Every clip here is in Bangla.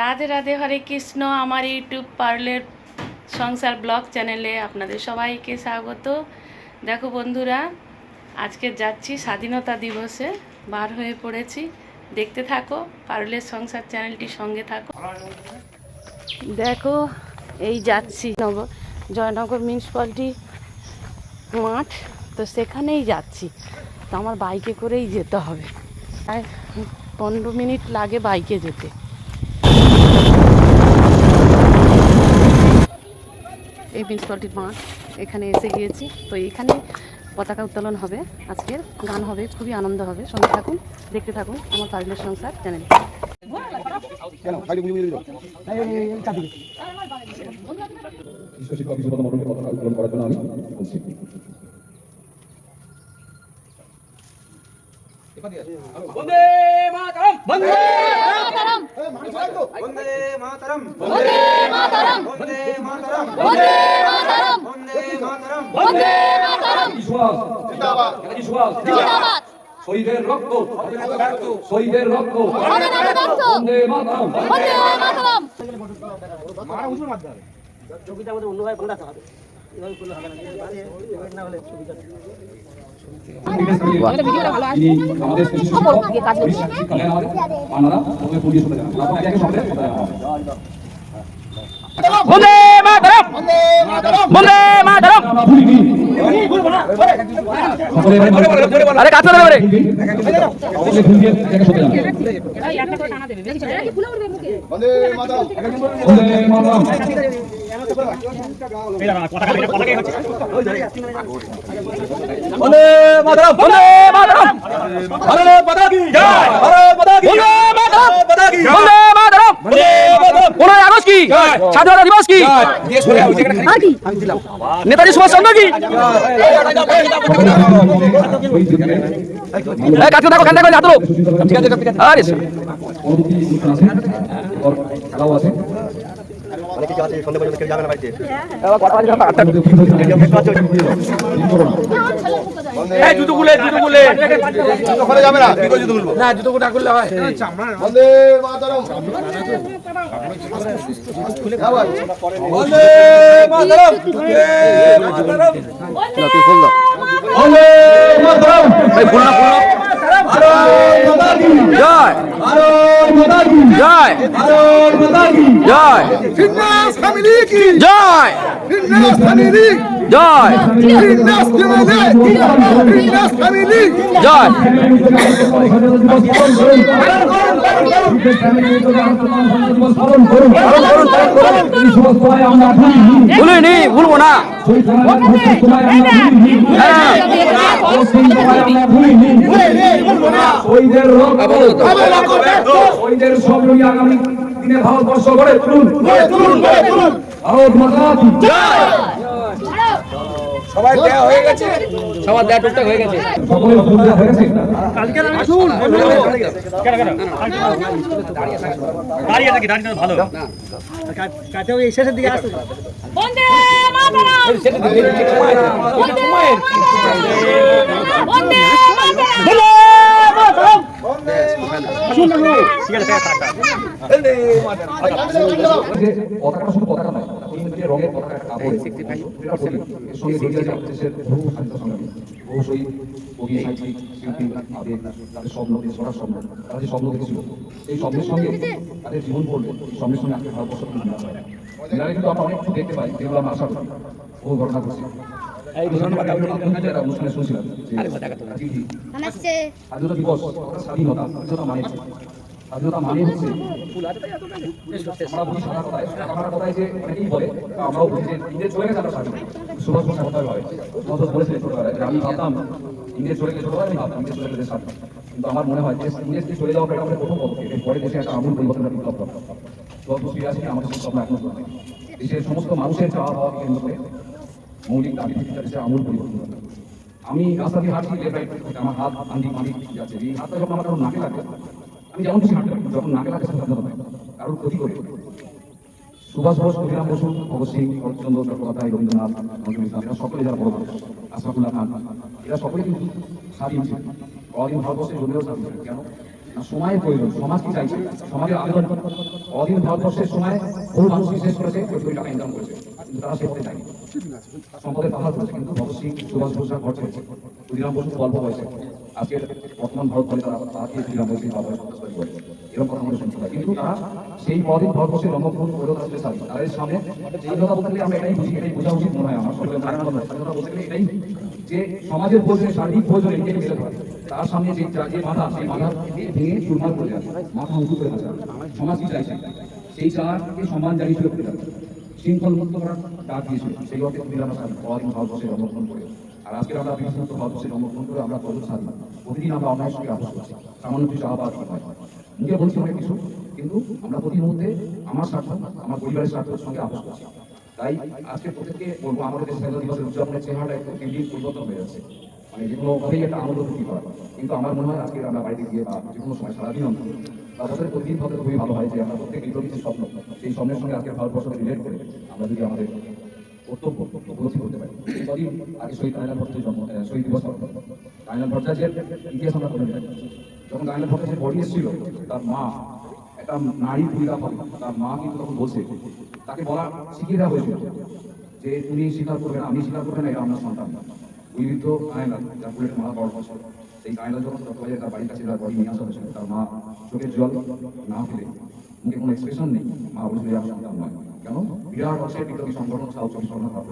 রাধে রাধে হরে কৃষ্ণ আমার ইউটিউব পার্লের সংসার ব্লগ চ্যানেলে আপনাদের সবাইকে স্বাগত। দেখো বন্ধুরা, আজকে যাচ্ছি স্বাধীনতা দিবসে, বার হয়ে পড়েছি। দেখতে থাকো, পারুলের সংসার চ্যানেলটি সঙ্গে থাকো। দেখো, এই যাচ্ছি নব জয়নগর মিউনিসিপ্যালিটি মাঠ, তো সেখানেই যাচ্ছি। তো আমার বাইকে করেই যেতে হবে। প্রায় পনেরো মিনিট লাগে বাইকে যেতে। এই মিউনিসিপ্যালিটির মাঠ এখানে এসে গিয়েছি। তো এখানে পতাকা উত্তোলন হবে। আজকের গান হবে খুবই আনন্দ হবে। সঙ্গে থাকুন দেখতে থাকুন আমার পারিলের সংসার চ্যানেল। 원대 마타람 원대 마타람 원대 마타람 원대 마타람 원대 마타람 원대 마타람 원대 마타람 이수학 진다바 약간 이수학 진다바 소이베 럭고 소이베 럭고 원대 마타람 원대 마타람 말아 우주를 만다 저기다 보다 올라가야 본다 사가도 মাতরম বন্দে মাতরম ভারত মাতা কি জয় ভারত মাতা কি বন্দে মাতরম মাতা কি বন্দে মাতরম বন্দে মাতরম 15 আগস্ট কি স্বাধীনতা দিবস কি কি নেতাজি সুভাষচন্দ্র কি ওই দিকে এই কাছে দেখো কাছে দেখো হাত ঠিক আছে আরে আছে এই জুতো খুলে জুতো খুলে। যাবে না কি করে জুতো না জুতো না খুললে হয়। জয় জয় জয় ফিটনেস ফ্যামিলি কি জয় ফিটনেস ফ্যামিলি জয় ভুলিনি ভুলবো না। হ্যাঁ শহীদের শহীদের সব নিয়ে আগামী দিনে ভারতবর্ষ গড়ে তুলুন। ভারত মাতা সবার দেয়া হয়ে গেছে সবার দেয়া টুকটাক হয়ে গেছে সকলের ভুল দেওয়া হয়েছে বন্দে মাতরম বন্দে বন্দে মাতরম যে শুধু পতাকা নয় যে রঙের পতাকা একটা সঙ্গে জড়িয়ে আছে দেশের বহু স্বাধীনতা সংগ্রামী বহু শহীদ কবি সাহিত্যিক শিল্পী তাদের তাদের স্বপ্ন দেশ গড়ার স্বপ্ন তারা যে স্বপ্ন দেখেছিল এই স্বপ্নের সঙ্গে তাদের জীবন স্বপ্নের সঙ্গে আজকে ভারতবর্ষ কিন্তু হয় মিলানে কিন্তু আমরা অনেক কিছু দেখতে পাই যেগুলো আমরা আশা করি বহু ঘটনা ঘটছে অনুষ্ঠানে শুনছিলাম স্বাধীনতা মানে? স্বাধীনতা মানে হচ্ছে আমরা চলে গেছে আমি ভাবতাম, ইংরেজ চলে গেছে আমি ভাবতাম, ইংরেজ চলে গেছে কিন্তু আমার মনে হয় যে ইংরেজ যে চলে যাওয়া এটা আমাদের প্রথম পদক্ষেপ। এরপরে দেশে একটা আমূল পরিবর্তন বিপ্লব দরকার। গত সিরিয়াসে আমাদের সেই স্বপ্ন দেশের সমস্ত মানুষের চাওয়া পাওয়াকে কেন্দ্র করে মৌলিক দাবি থেকে আমূল পরিবর্তন। আমি রাস্তা দিয়ে হাঁটছি, লেফট আমার হাত আন্দি মানি যাচ্ছে। এই হাতটা যখন আমার কারও নাকে লাগে আমি যেমন যখন নাকে কারোর ক্ষতি করে। সুভাষ বোস ক্ষুদিরাম বসু, ভগৎ সিং, শরৎচন্দ্র চট্টোপাধ্যায়, রবীন্দ্রনাথ, নজরুল ইসলাম, এরা সকলে যারা বড় আশরাফুল্লাহ খান, এরা সকলে কিন্তু স্বাধীন ভারতবর্ষে জমিও স্বাধীন কেন? সময়ের প্রয়োজন। সমাজ কি চাইছে? সমাজের আবেদন। অধীন ভারতবর্ষের সময় বহু মানুষ বিশেষ করেছে ইনকাম করেছে। তারা সে পথে যায়নি সম্পদের পাহাড় করেছে কিন্তু ভগৎ সিং সুভাষ বোসরা ঘর ছেড়েছে ক্ষুদিরাম বসু অল্প বয়সে, আজকে বর্তমান ভারত করে তারা তাকে ক্ষুদিরাম বসু বাবা এরকম কথা আমাদের শুনতে হয় কিন্তু তারা সেই পদিন ভারতবর্ষের রঙ্গভূমি করে আসতে সারি, তাদের সামনে এই কথা বলতে আমরা এটাই বুঝি, এটাই বোঝা উচিত মনে হয় আমার। সকলে স্বাধীনতা বলতে এটাই যে সমাজের প্রয়োজনে, শারীরিক প্রয়োজনে নিজেকে মেলে ধরে। তার সামনে যে যে মাথা সেই মাথা ভেঙে চুরমার করে যাবে মাথা উঁচু করে থাকে সমাজ কি চাইছে? সেই চারকে জানিয়েছিল পরিবার শৃঙ্খল মুক্ত করার ডাক দিয়েছিল সেই অর্থে পরিবার পদিন ভারতবর্ষে জন্মগ্রহণ করে আর আজকে আমরা বিভিন্ন ভারতবর্ষে জন্মগ্রহণ করে আমরা প্রচুর স্বাধীন। প্রতিদিন আমরা অন্যায়ের সঙ্গে আপোষ করছি। সামান্য কিছু আবার হয়। মুখে বলছি অনেক কিছু, কিন্তু আমরা প্রতি মুহূর্তে আমার স্বার্থ, আমার পরিবারের স্বার্থের সঙ্গে আপোষ করছি। তাই আজকে প্রত্যেককে বলব, আমাদের স্বাধীনতা দিবসের উদযাপনের চেহারাটা একটু কেন্দ্রিক পরিবর্তন হয়ে যাচ্ছে। মানে যে কোনোভাবেই একটা আনন্দ ফুর্তি করা। কিন্তু আমার মনে হয় আজকে আমরা বাড়িতে গিয়ে বা যে কোনো সময় সারাদিন অন্তত বছরের প্রতিদিন হতে খুবই ভালো হয় যে আমরা প্রত্যেক বিপ্লবী যে স্বপ্ন, সেই স্বপ্নের সঙ্গে আজকে ভারতবর্ষকে রিলেট করে আমরা যদি আমাদের কর্তব্য উপলব্ধি করতে পারি। আগে শহীদ ভট্টাচার্য জন্ম শহীদ দিবস। কায়নাল ভট্টাচার্যের ইতিহাস আমরা করে যখন বডি এসেছিল তার মা, একটা নারী ভূমিকা পাবে তার মা কিন্তু তখন বলছে, তাকে বলা শিখিয়ে দেওয়া হয়েছিল যে তুমি স্বীকার করবে আমি স্বীকার করবে না এটা আমার সন্তান। উইবিদ্ধ কায়নাল যার বুলেট মারা বড় ফসল সেই কায়নাল যখন তত্ত্বাবধানে তার বাড়ির কাছে তার বডি নিয়ে আসা তার মা চোখের জল না ফেলে মুখে কোনো এক্সপ্রেশন নেই। মা বলেছিল "এ আমার সন্তান নয়। কেন? বিরাট অংশের বিপ্লবী সংগঠন সাউথ চব্বিশ পরগনা ভারত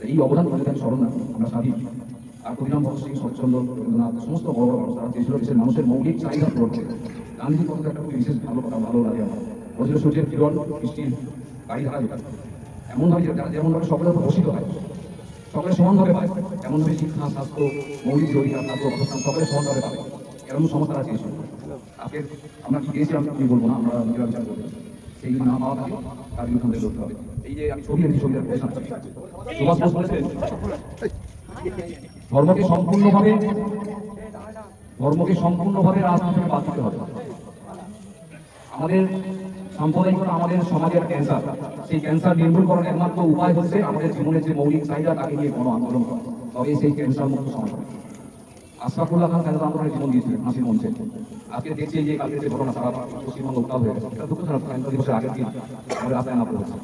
এই অবদান করে তার স্মরণ আমরা স্বাধীন। আর ক্ষুদিরাম ভগৎ সিং, শরৎচন্দ্র, রবীন্দ্রনাথ সমস্ত বড় বড় মানুষ, তারা দেশের দেশের মানুষের মৌলিক চাহিদা পূরণ করে। গান্ধীজি কথা একটা খুব বিশেষ ভালো কথা, ভালো লাগে আমার। বলছিল সূর্যের কিরণ বৃষ্টির গাড়ি ধারা যেটা। এমনভাবে যেমনভাবে সকলের উপর হয়। সকলে সমানভাবে পায়। এমনভাবে শিক্ষা, স্বাস্থ্য, মৌলিক যে অধিকার স্বাস্থ্য অবস্থান, সকলে সমানভাবে পাবে এরকম সমস্যা আছে আজকে আমরা কি পেয়েছি আমি আমি বলব না, আমরা নিজেরা বিচার করব। সেই না পাওয়া থাকে, তার বিরুদ্ধে আমাদের লড়তে হবে। এই যে আমি ছবি ছবিটা পয়সা সুভাষ বোস বলেছেন ধর্মকে সম্পূর্ণভাবে ধর্মকে সম্পূর্ণভাবে রাজনীতি বাদ দিতে হবে। আমাদের সাম্প্রদায়িকতা আমাদের সমাজের ক্যান্সার সেই ক্যান্সার নির্মূল করার একমাত্র উপায় হচ্ছে আমাদের জীবনের যে মৌলিক চাহিদা, তাকে নিয়ে গণ আন্দোলন তবে সেই ক্যান্সার মুক্ত সমাজ। আশরাফুল্লাহ খান কেন আন্দোলনের জীবন দিয়েছিলেন? হাসির মঞ্চে। আজকে দেখছি যে কালকে যে ঘটনা সারা পশ্চিমবঙ্গ উত্তাল হয়ে গেছে এটা দুঃখ ছাড়া স্বাধীনতা দিবসের আগের দিন আমাদের রাস্তায় নামতে হচ্ছে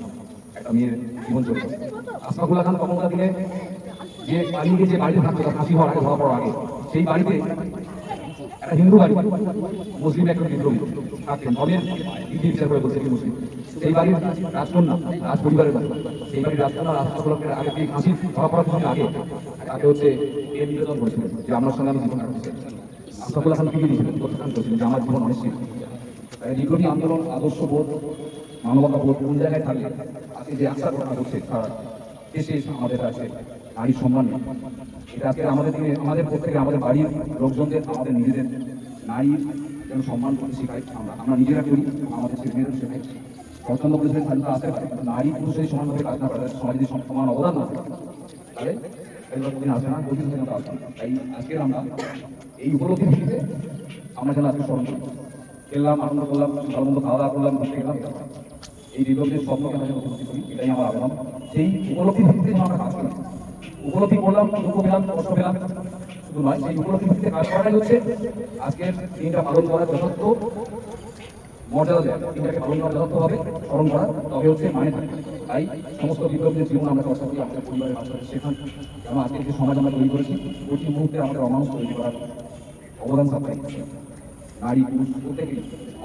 একটা মেয়ের জীবন চলে গেছে আশরাফুল্লাহ খান তখনকার দিনে যে গিয়ে যে বাড়িতে থাকতো ফাঁসি হওয়ার আগে, ধরা পড়ার আগে, সেই বাড়িতে একটা হিন্দু বাড়ি, মুসলিম একজন বিদ্রোহী থাকতেন। দিক দিয়ে বিচার করে মুসলিম। সেই বাড়ির রাজকন্যা রাজ পরিবারের সেই বাড়ির রাজকন্যা আগে দিয়ে আগে তাকে হচ্ছে নিবেদন করেছিলেন যে সঙ্গে আমি জীবন কি দিয়েছিলেন প্রত্যাখ্যান করেছিলেন যে আমার জীবন অনিশ্চিত। আন্দোলন, আদর্শ বোধ, মানবতা বোধ কোন জায়গায় থাকলে আজকে যে আশা ঘটনা করছে তারা আমাদের কাছে নারীর সম্মান এটা আজকে আমাদের আমাদের প্রত্যেকে আমাদের বাড়ির লোকজনদের, আমাদের নিজেদের নারীর যেন সম্মান করতে শেখাই আমরা। আমরা নিজেরা করি, আমাদের ছেলেমেয়েদের শেখাই। পছন্দ করেছিলেন স্বাধীনতা আসতে পারে নারী পুরুষের সমানভাবে কাজ না করে সমাজে সমান অবদান না থাকে তাহলে কোনদিন না? কোনদিন স্বাধীনতা আসবে না। তাই আজকে আমরা এই উপলব্ধির ভিত্তিতে আমরা যেন আজকে স্মরণ করি। খেললাম, আনন্দ করলাম, ভালো মন্দ খাওয়া দাওয়া করলাম, ঘুরতে গেলাম। এই বিপ্লবীদের স্বপ্নকে আমরা যেন উপলব্ধি করি, এটাই আমার আবেদন সেই উপলব্ধির ভিত্তিতে আমরা কাজ করি। উপলব্ধি করলাম দুঃখ পেলাম, কষ্ট পেলাম। শুধু নয় সেই ভিত্তিতে কাজ করাটাই হচ্ছে আজকের দিনটা পালন করার যথার্থ মর্যাদা দেয় দিনটাকে পালন করা যথার্থ হবে, স্মরণ করা, তবে হচ্ছে মানে তাই সমস্ত বিপ্লবীদের জীবন আমরা চর্চা করি, আমাদের পরিবারের করে শেখান। এবং আজকে যে সমাজ আমরা তৈরি করেছি? প্রতি মুহূর্তে আমাদের অমানুষ তৈরি করার অবদান সাপ্লাই নারী, পুরুষ প্রত্যেকে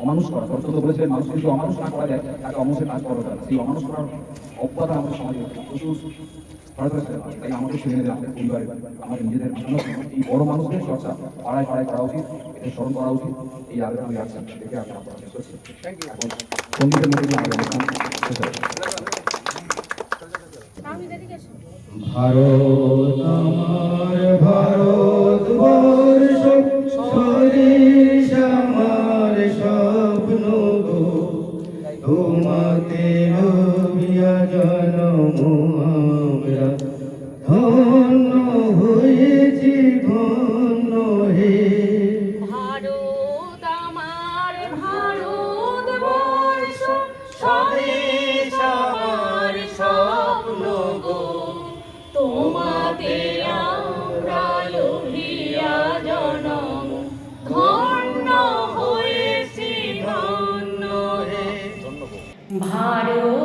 অমানুষ করা। সরস্বত বলেছিলেন মানুষ যদি অমানুষ না করা যায়, তাকে অমানুষের কাজ করা যায় সেই অমানুষ করার অব্যাহত আমাদের সমাজে প্রচুর। তাই আমাদের ছেলেমেয়েদের আমাদের পরিবারের আমাদের নিজেদের জন্য এই বড় মানুষদের চর্চা পাড়ায় পাড়ায় করা উচিত এদের স্মরণ করা উচিত। এই আবেদন আমি রাখছি। দেখে আপনার শেষ করছি। সঙ্গীতের মধ্যে আমাদের অনুষ্ঠান শেষ ভারত আমার ভারত ভারত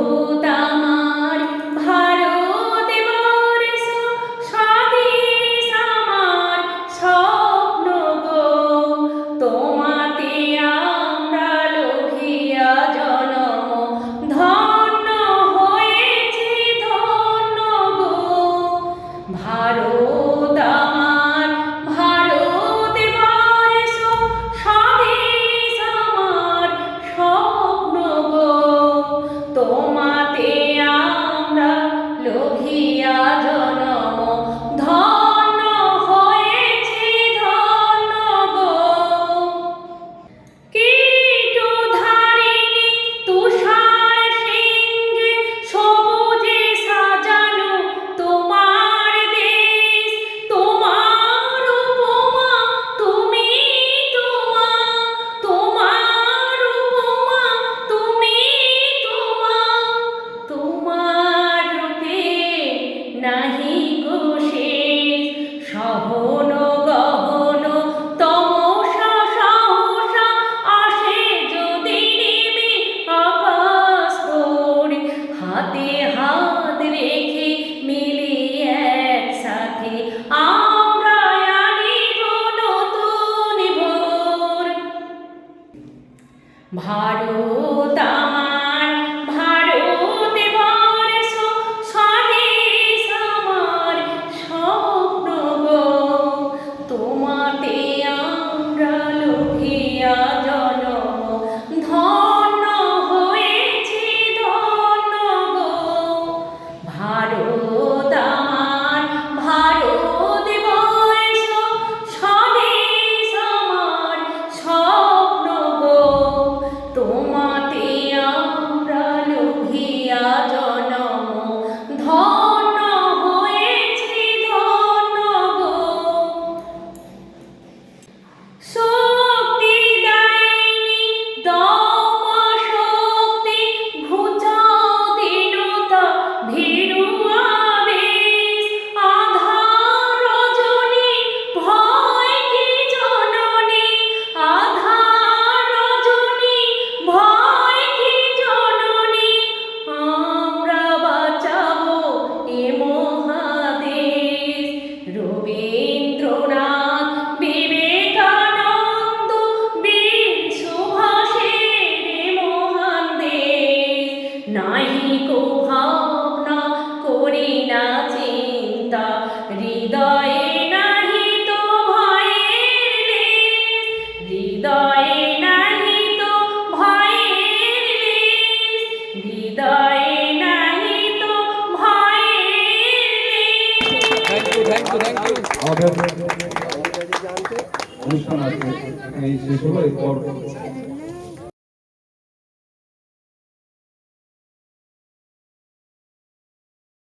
আমাদের অনুষ্ঠান আছে এই শেষ হলো এরপর